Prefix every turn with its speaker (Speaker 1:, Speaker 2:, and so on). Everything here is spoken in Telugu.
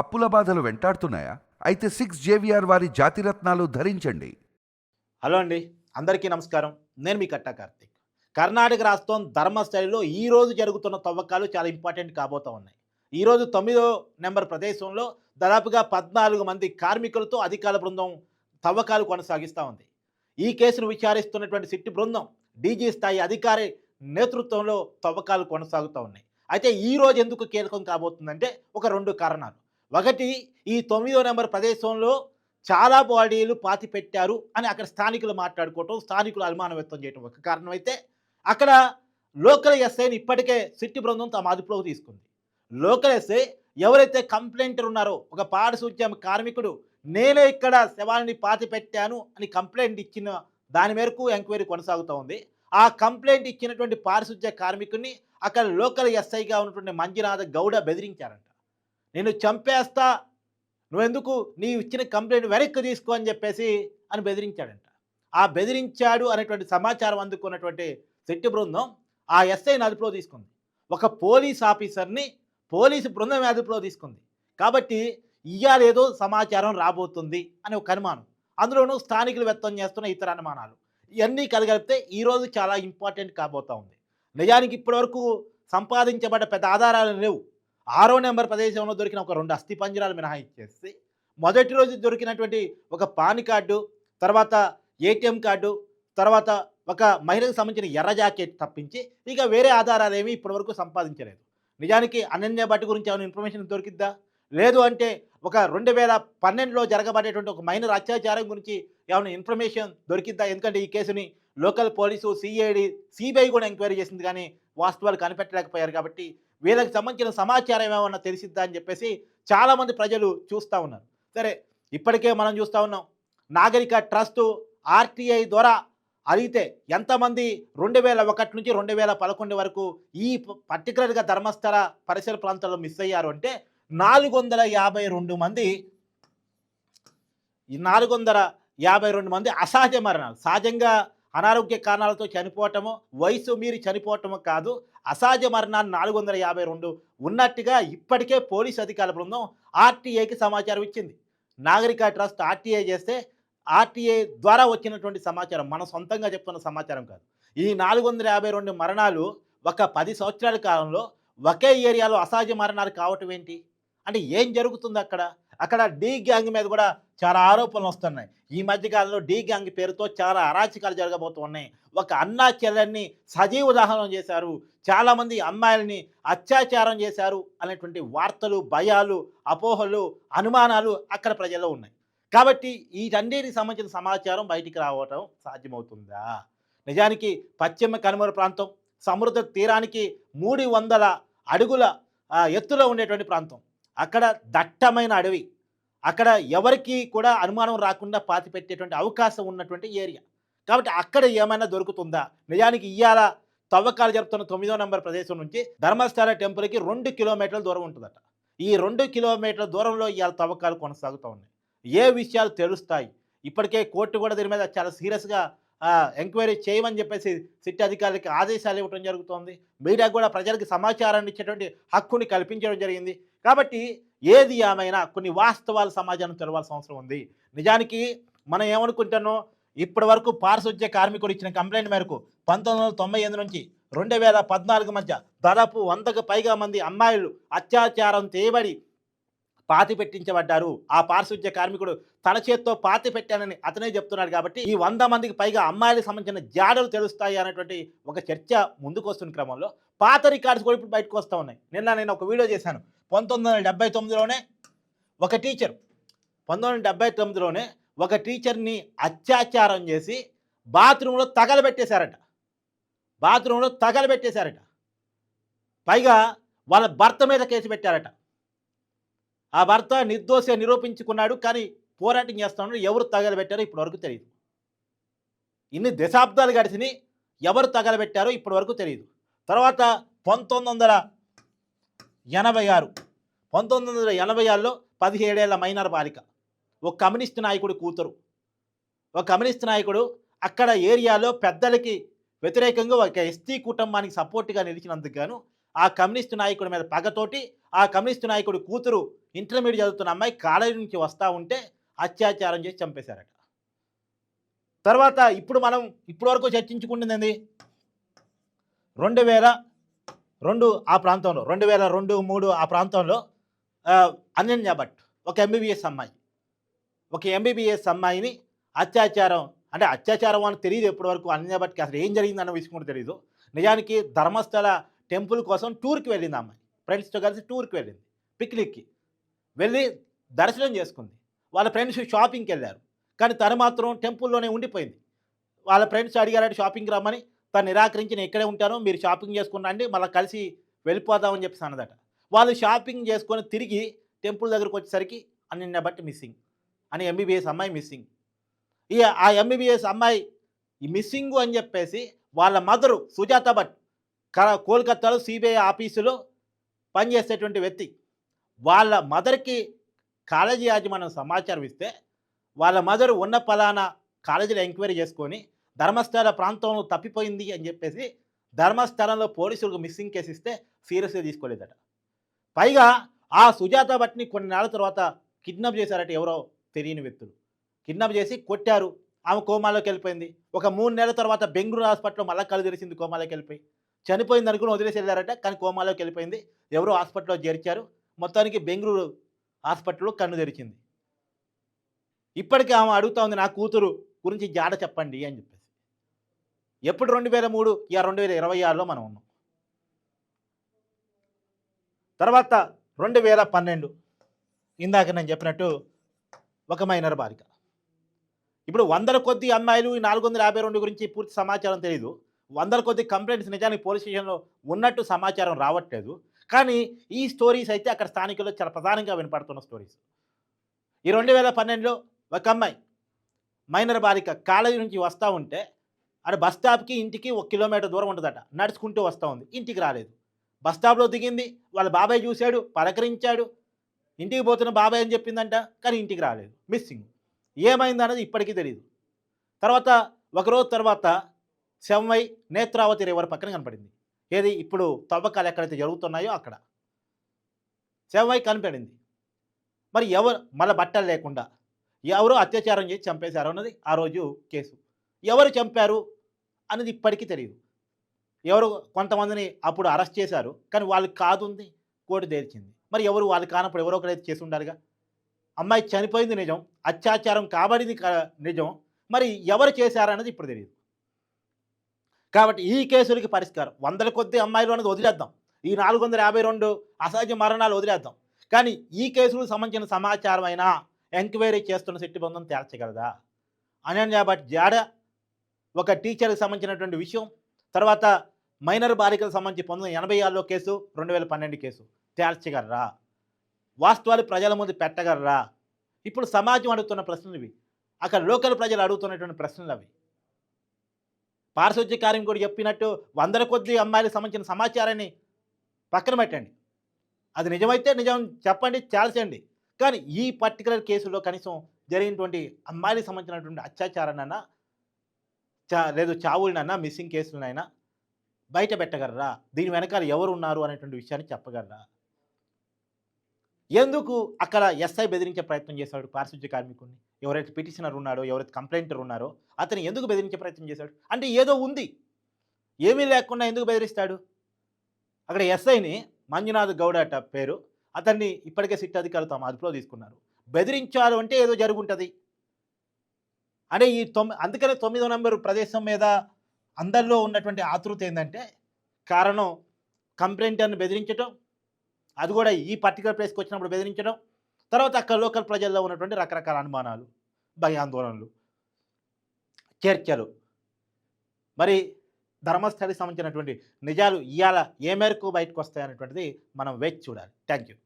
Speaker 1: అప్పుల బాధలు వెంటాడుతున్నాయా? అయితే సిక్స్ జేవిఆర్ వారి జాతిరత్నాలు ధరించండి.
Speaker 2: హలో అండి. అందరికీ నమస్కారం. నేను మీ కట్టా కార్తీక్. కర్ణాటక రాష్ట్రం ధర్మస్థలిలో ఈ రోజు జరుగుతున్న తవ్వకాలు చాలా ఇంపార్టెంట్ కాబోతా ఉన్నాయి. ఈరోజు తొమ్మిదో నెంబర్ ప్రదేశంలో దాదాపుగా పద్నాలుగు మంది కార్మికులతో అధికార బృందం తవ్వకాలు కొనసాగిస్తూ ఉంది. ఈ కేసును విచారిస్తున్నటువంటి సిట్టి బృందం డీజీ స్థాయి అధికారి నేతృత్వంలో తవ్వకాలు కొనసాగుతూ ఉన్నాయి. అయితే ఈ రోజు ఎందుకు కీలకం కాబోతుందంటే ఒక రెండు కారణాలు. ఒకటి ఈ తొమ్మిదో నెంబర్ ప్రదేశంలో చాలా బాడీలు పాతి పెట్టారు అని అక్కడ స్థానికులు మాట్లాడుకోవటం స్థానికులు అనుమానం వ్యక్తం చేయటం ఒక కారణం అయితే అక్కడ లోకల్ ఎస్ఐని ఇప్పటికే సిట్టి బృందం తమ అదుపులోకి తీసుకుంది. లోకల్ ఎస్ఐ ఎవరైతే కంప్లైంటర్ ఉన్నారో ఒక పారిశుద్ధ్యం కార్మికుడు నేనే ఇక్కడ శవాన్ని పాతి పెట్టాను అని కంప్లైంట్ ఇచ్చిన దాని మేరకు ఎంక్వైరీ కొనసాగుతూ ఉంది. ఆ కంప్లైంట్ ఇచ్చినటువంటి పారిశుద్ధ్య కార్మికుడిని అక్కడ లోకల్ ఎస్ఐగా ఉన్నటువంటి మంజునాథ గౌడ బెదిరించారంట. నేను చంపేస్తా. నువ్వెందుకు? నీ ఇచ్చిన కంప్లైంట్ వెనక్కి తీసుకో అని చెప్పేసి అని బెదిరించాడంట. ఆ బెదిరించాడు అనేటువంటి సమాచారం అందుకున్నటువంటి శెట్టి బృందం ఆ ఎస్ఐని అదుపులో తీసుకుంది. ఒక పోలీస్ ఆఫీసర్ని పోలీసు బృందం అదుపులో తీసుకుంది. కాబట్టి ఇయ్యాలేదో సమాచారం రాబోతుంది అనే ఒక అనుమానం. అందులోనూ స్థానికులు వ్యక్తం చేస్తున్న ఇతర అనుమానాలు. ఇవన్నీ కలగలిపితే ఈరోజు చాలా ఇంపార్టెంట్ కాబోతా ఉంది. నిజానికి ఇప్పటివరకు సంపాదించబడ్డ పెద్ద ఆధారాలు లేవు. ఆరో నెంబర్ ప్రదేశంలో దొరికిన ఒక రెండు అస్థి పంజరాలు మినహాయించేసి మొదటి రోజు దొరికినటువంటి ఒక పాన్ కార్డు తర్వాత ఏటీఎం కార్డు తర్వాత ఒక మహిళకు సంబంధించిన ఎర్ర జాకెట్ తప్పించి ఇక వేరే ఆధారాలు ఏమీ ఇప్పటివరకు సంపాదించలేదు. నిజానికి అనన్య భట్ గురించి ఏమైనా ఇన్ఫర్మేషన్ దొరికిద్దా? లేదు అంటే ఒక రెండు వేల పన్నెండులో జరగబడేటువంటి ఒక మైనర్ అత్యాచారం గురించి ఏమైనా ఇన్ఫర్మేషన్ దొరికిద్దా? ఎందుకంటే ఈ కేసుని లోకల్ పోలీసు సిఐడి సిబిఐ కూడా ఎంక్వైరీ చేసింది కానీ వాస్తవాలు కనిపెట్టలేకపోయారు కాబట్టి వీళ్ళకి సంబంధించిన సమాచారం ఏమన్నా తెలిసిద్దా అని చెప్పేసి చాలామంది ప్రజలు చూస్తూ ఉన్నారు. సరే ఇప్పటికే మనం చూస్తూ ఉన్నాం. నాగరిక ట్రస్టు ఆర్టీఐ ద్వారా అడిగితే ఎంతమంది రెండు వేల ఒకటి నుంచి రెండు వేల పదకొండు వరకు ఈ పర్టికులర్గా ధర్మస్థల పరిసర ప్రాంతాల్లో మిస్ అయ్యారు అంటే నాలుగు వందల యాభై రెండు మంది ఈ నాలుగు వందల యాభై రెండు మంది అసహజ మరణాలు. సహజంగా అనారోగ్య కారణాలతో చనిపోవటము వయసు మీరి చనిపోవటము కాదు అసహజ మరణాలు నాలుగు వందల యాభై రెండు ఉన్నట్టుగా ఇప్పటికే పోలీస్ అధికారుల బృందం ఆర్టీఐకి సమాచారం ఇచ్చింది. నాగరిక ట్రస్ట్ ఆర్టీఐ చేస్తే ఆర్టీఐ ద్వారా వచ్చినటువంటి సమాచారం మన సొంతంగా చెప్తున్న సమాచారం కాదు. ఈ నాలుగు వందల యాభై రెండు మరణాలు ఒక పది సంవత్సరాల కాలంలో ఒకే ఏరియాలో అసహజ మరణాలు కావటం ఏంటి? అంటే ఏం జరుగుతుంది అక్కడ? అక్కడ డీ గ్యాంగ్ మీద కూడా చాలా ఆరోపణలు వస్తున్నాయి. ఈ మధ్యకాలంలో డీ గ్యాంగ్ పేరుతో చాలా అరాచకాలు జరగబోతున్నాయి. ఒక అన్నా చెల్లెల్ని సజీవ దహనం చేశారు. చాలామంది అమ్మాయిల్ని అత్యాచారం చేశారు అనేటువంటి వార్తలు భయాలు అపోహలు అనుమానాలు అక్కడ ప్రజల్లో ఉన్నాయి. కాబట్టి వీటన్నిటికి సంబంధించిన సమాచారం బయటికి రావటం సాధ్యమవుతుందా? నిజానికి పశ్చిమ కనుమరు ప్రాంతం సముద్ర తీరానికి మూడు వందల అడుగుల ఎత్తులో ఉండేటువంటి ప్రాంతం. అక్కడ దట్టమైన అడవి. అక్కడ ఎవరికి కూడా అనుమానం రాకుండా పాతి పెట్టేటువంటి అవకాశం ఉన్నటువంటి ఏరియా. కాబట్టి అక్కడ ఏమైనా దొరుకుతుందా? నిజానికి ఇవాళ తవ్వకాలు జరుపుతున్న తొమ్మిదో నెంబర్ ప్రదేశం నుంచి ధర్మస్థల టెంపుల్కి రెండు కిలోమీటర్ల దూరం ఉంటుందట. ఈ రెండు కిలోమీటర్ల దూరంలో ఇవాళ తవ్వకాలు కొనసాగుతూ ఉన్నాయి. ఏ విషయాలు తెలుస్తాయి? ఇప్పటికే కోర్టు కూడా దీని మీద చాలా సీరియస్గా ఎంక్వైరీ చేయమని చెప్పేసి సిటీ అధికారులకి ఆదేశాలు ఇవ్వడం జరుగుతోంది. మీడియా కూడా ప్రజలకు సమాచారాన్ని ఇచ్చేటువంటి హక్కుని కల్పించడం జరిగింది. కాబట్టి ఏది ఏమైనా కొన్ని వాస్తవాల సమాజాన్ని తెలవాల్సిన అవసరం ఉంది. నిజానికి మనం ఏమనుకుంటానో ఇప్పటి వరకు పారిశుద్ధ్య కార్మికుడు ఇచ్చిన కంప్లైంట్ మేరకు పంతొమ్మిది వందల తొంభై ఎనిమిది నుంచి రెండు వేల పద్నాలుగు మధ్య దాదాపు వందకు పైగా మంది అమ్మాయిలు అత్యాచారం చేయబడి పాతి పెట్టించబడ్డారు. ఆ పారిశుద్ధ్య కార్మికుడు తన చేత్తో పాతి పెట్టానని అతనే చెప్తున్నాడు కాబట్టి ఈ వంద మందికి పైగా అమ్మాయిలకు సంబంధించిన జాడలు తెలుస్తాయి అనేటువంటి ఒక చర్చ ముందుకు వస్తున్న క్రమంలో పాత రికార్డ్స్ కూడా ఇప్పుడు బయటకు వస్తూ ఉన్నాయి. నిన్న నేను ఒక వీడియో చేశాను. పంతొమ్మిది వందల డెబ్బై తొమ్మిదిలోనే ఒక టీచర్ పంతొమ్మిది వందల డెబ్బై తొమ్మిదిలోనే ఒక టీచర్ని అత్యాచారం చేసి బాత్రూంలో తగలబెట్టేశారట. బాత్రూంలో తగలబెట్టేశారట. పైగా వాళ్ళ భర్త మీద కేసు పెట్టారట. ఆ భర్త నిర్దోష నిరూపించుకున్నాడు కానీ పోరాటం చేస్తున్నాడు. ఎవరు తగలబెట్టారో ఇప్పటివరకు తెలియదు ఇన్ని దశాబ్దాలు గడిచిని ఎవరు తగలబెట్టారో ఇప్పటివరకు తెలియదు తర్వాత పంతొమ్మిది వందల ఎనభై ఆరు. పంతొమ్మిది వందల ఎనభై ఆరులో పదిహేడేళ్ళ మైనర్ బాలిక. ఒక కమ్యూనిస్ట్ నాయకుడు కూతురు. ఒక కమ్యూనిస్ట్ నాయకుడు అక్కడ ఏరియాలో పెద్దలకి వ్యతిరేకంగా ఒక ఎస్టీ కుటుంబానికి సపోర్ట్గా నిలిచినందుకు గాను ఆ కమ్యూనిస్ట్ నాయకుడి మీద పగతోటి ఆ కమ్యూనిస్ట్ నాయకుడి కూతురు ఇంటర్మీడియట్ చదువుతున్న అమ్మాయి కాలేజీ నుంచి వస్తూ ఉంటే అత్యాచారం చేసి చంపేశారట. తర్వాత ఇప్పుడు మనం ఇప్పటివరకు చర్చించుకుంటుంది రెండు వేల రెండు ఆ ప్రాంతంలో రెండు వేల రెండు మూడు ఆ ప్రాంతంలో అనన్య భట్ ఒక ఎంబీబీఎస్ అమ్మాయి. ఒక ఎంబీబీఎస్ అమ్మాయిని అత్యాచారం అంటే అత్యాచారం అని తెలియదు ఇప్పటి వరకు అనన్య భట్కి అసలు ఏం జరిగిందన్న విషయం కూడా తెలియదు నిజానికి ధర్మస్థల టెంపుల్ కోసం టూర్కి వెళ్ళింది అమ్మాయి. ఫ్రెండ్స్తో కలిసి టూర్కి వెళ్ళింది పిక్నిక్కి. వెళ్ళి దర్శనం చేసుకుంది. వాళ్ళ ఫ్రెండ్స్ షాపింగ్కి వెళ్ళారు. కానీ తను మాత్రం టెంపుల్లోనే ఉండిపోయింది. వాళ్ళ ఫ్రెండ్స్ అడిగారంటే షాపింగ్కి రమ్మని తను నిరాకరించి నేను ఇక్కడే ఉంటాను మీరు షాపింగ్ చేసుకున్నాండి మళ్ళీ కలిసి వెళ్ళిపోదామని చెప్పేసి అన్నదట. వాళ్ళు షాపింగ్ చేసుకొని తిరిగి టెంపుల్ దగ్గరకు వచ్చేసరికి అన్ని బట్టి మిస్సింగ్ అని ఎంబీబీఎస్ అమ్మాయి మిస్సింగ్ ఇక ఆ ఎంబీబీఎస్ అమ్మాయి ఈ మిస్సింగ్ అని చెప్పేసి వాళ్ళ మదరు సుజాత భట్ క- కోల్కతాలో సిబిఐ ఆఫీసులో పనిచేసేటువంటి వ్యక్తి. వాళ్ళ మదర్కి కాలేజీ యాజమాన్యం సమాచారం ఇస్తే వాళ్ళ మదర్ ఉన్న పలానా కాలేజీలో ఎంక్వైరీ చేసుకొని ధర్మస్థల ప్రాంతంలో తప్పిపోయింది అని చెప్పేసి ధర్మస్థలంలో పోలీసులకు మిస్సింగ్ కేసు ఇస్తే సీరియస్గా తీసుకోలేదట. పైగా ఆ సుజాత భట్ని కొన్ని నెలల తర్వాత కిడ్నాప్ చేశారట ఎవరో తెలియని వ్యక్తులు. కిడ్నాప్ చేసి కొట్టారు. ఆమె కోమాలోకి వెళ్ళిపోయింది. ఒక మూడు నెలల తర్వాత బెంగళూరు హాస్పిటల్లో మళ్ళీ కళ్ళు తెరిచింది కోమాలోకి వెళ్ళిపోయి. చనిపోయింది అనుకుని వదిలేసి వెళ్ళారట కానీ కోమాలోకి వెళ్ళిపోయింది. ఎవరో హాస్పిటల్లో చేర్చారు. మొత్తానికి బెంగళూరు హాస్పిటల్లో కన్ను తెరిచింది. ఇప్పటికీ ఆమె అడుగుతా ఉంది నా కూతురు గురించి జాడ చెప్పండి అని చెప్పి ఎప్పుడు రెండు వేల మూడు? ఇక రెండు వేల ఇరవై ఆరులో మనం ఉన్నాం. తర్వాత రెండు వేల పన్నెండు. ఇందాక నేను చెప్పినట్టు ఒక మైనర్ బాలిక. ఇప్పుడు వందల కొద్ది అమ్మాయిలు ఈ నాలుగు వందల యాభై రెండు గురించి పూర్తి సమాచారం తెలియదు వందల కొద్ది కంప్లైంట్స్ నిజానికి పోలీస్ స్టేషన్లో ఉన్నట్టు సమాచారం రావట్లేదు. కానీ ఈ స్టోరీస్ అయితే అక్కడ స్థానికుల్లో చాలా ప్రధానంగా వినపడుతున్న స్టోరీస్. ఈ రెండు వేల పన్నెండులో ఒక అమ్మాయి మైనర్ బాలిక కాలేజీ నుంచి వస్తూ ఉంటే అక్కడ బస్ స్టాప్కి ఇంటికి ఒక కిలోమీటర్ దూరం ఉంటుందట. నడుచుకుంటూ వస్తూ ఉంది. ఇంటికి రాలేదు. బస్ స్టాప్లో దిగింది. వాళ్ళ బాబాయ్ చూశాడు పలకరించాడు. ఇంటికి పోతున్న బాబాయ్ అని చెప్పిందంట? కానీ ఇంటికి రాలేదు. మిస్సింగ్. ఏమైంది అనేది ఇప్పటికీ తెలియదు తర్వాత ఒకరోజు తర్వాత శవమై నేత్రావతి రివర్ పక్కన కనపడింది. ఏది? ఇప్పుడు తవ్వకాలు ఎక్కడైతే జరుగుతున్నాయో అక్కడ. శవమై కనపడింది. మరి ఎవరు? మళ్ళీ బట్టలు లేకుండా. ఎవరు అత్యాచారం చేసి చంపేశారు అన్నది ఆ రోజు కేసు. ఎవరు చంపారు? అనేది ఇప్పటికీ తెలియదు ఎవరు కొంతమందిని అప్పుడు అరెస్ట్ చేశారు కానీ వాళ్ళకి కాదుంది కోర్టు తెరిచింది మరి ఎవరు వాళ్ళు కానప్పుడు ఎవరో ఒకరైతే చేసి ఉండాలిగా? అమ్మాయి చనిపోయింది నిజం అత్యాచారం కాబడింది నిజం మరి ఎవరు చేశారనేది ఇప్పుడు తెలియదు కాబట్టి ఈ కేసులకి పరిష్కారం. వందల కొద్ది అమ్మాయిలు అనేది వదిలేద్దాం. ఈ నాలుగు వందల యాభై రెండు అసహజ మరణాలు వదిలేద్దాం. కానీ ఈ కేసులకు సంబంధించిన సమాచారం అయినా ఎంక్వైరీ చేస్తున్న శక్తి బృందం తేల్చగలదా? అనన్య భట్ జాడ ఒక టీచర్కి సంబంధించినటువంటి విషయం తర్వాత మైనర్ బాలికలకు సంబంధించి పంతొమ్మిది ఎనభై ఆరులో కేసు రెండు వేల పన్నెండు కేసు. తేల్చగలరా? వాస్తవాలు ప్రజల ముందు పెట్టగలరా? ఇప్పుడు సమాజం అడుగుతున్న ప్రశ్నలు ఇవి. అక్కడ లోకల్ ప్రజలు అడుగుతున్నటువంటి ప్రశ్నలు అవి. పారిశుద్ధ్య కార్మికుడు చెప్పినట్టు వందల కొద్ది అమ్మాయిలకు సంబంధించిన సమాచారాన్ని పక్కన పెట్టండి. అది నిజమైతే నిజం చెప్పండి చాల్చండి కానీ ఈ పర్టికులర్ కేసులో కనీసం జరిగినటువంటి అమ్మాయిలకు సంబంధించినటువంటి అత్యాచారాన్నైనా చా లేదు చావులనైనా మిస్సింగ్ కేసులనైనా బయట పెట్టగలరా? దీని వెనకాల ఎవరు ఉన్నారు అనేటువంటి విషయాన్ని చెప్పగలరా? ఎందుకు అక్కడ ఎస్ఐ బెదిరించే ప్రయత్నం చేశాడు పారిశుద్ధ్య కార్మికుడిని ఎవరైతే పిటిషనర్ ఉన్నాడో ఎవరైతే కంప్లైంటర్ ఉన్నారో అతను ఎందుకు బెదిరించే ప్రయత్నం చేశాడు? అంటే ఏదో ఉంది. ఏమీ లేకుండా ఎందుకు బెదిరిస్తాడు? అక్కడ ఎస్ఐని మంజునాథ్ గౌడ పేరు. అతన్ని ఇప్పటికే సిట్ అధికారులు తమ అదుపులో తీసుకున్నారు. బెదిరించారు అంటే ఏదో జరుగుంటుంది. అరే ఈ తొమ్మిది అందుకనే తొమ్మిదో నెంబరు ప్రదేశం మీద అందరిలో ఉన్నటువంటి ఆతృత ఏంటంటే కారణం కంప్లైంటర్ని బెదిరించడం అది కూడా ఈ పర్టికులర్ ప్లేస్కి వచ్చినప్పుడు బెదిరించడం తర్వాత అక్కడ లోకల్ ప్రజల్లో ఉన్నటువంటి రకరకాల అనుమానాలు భయాందోళనలు చర్చలు. మరి ధర్మస్థలికి సంబంధించినటువంటి నిజాలు ఇవాళ ఏ మేరకు బయటకు వస్తాయనేటువంటిది మనం వేచి చూడాలి. Thank you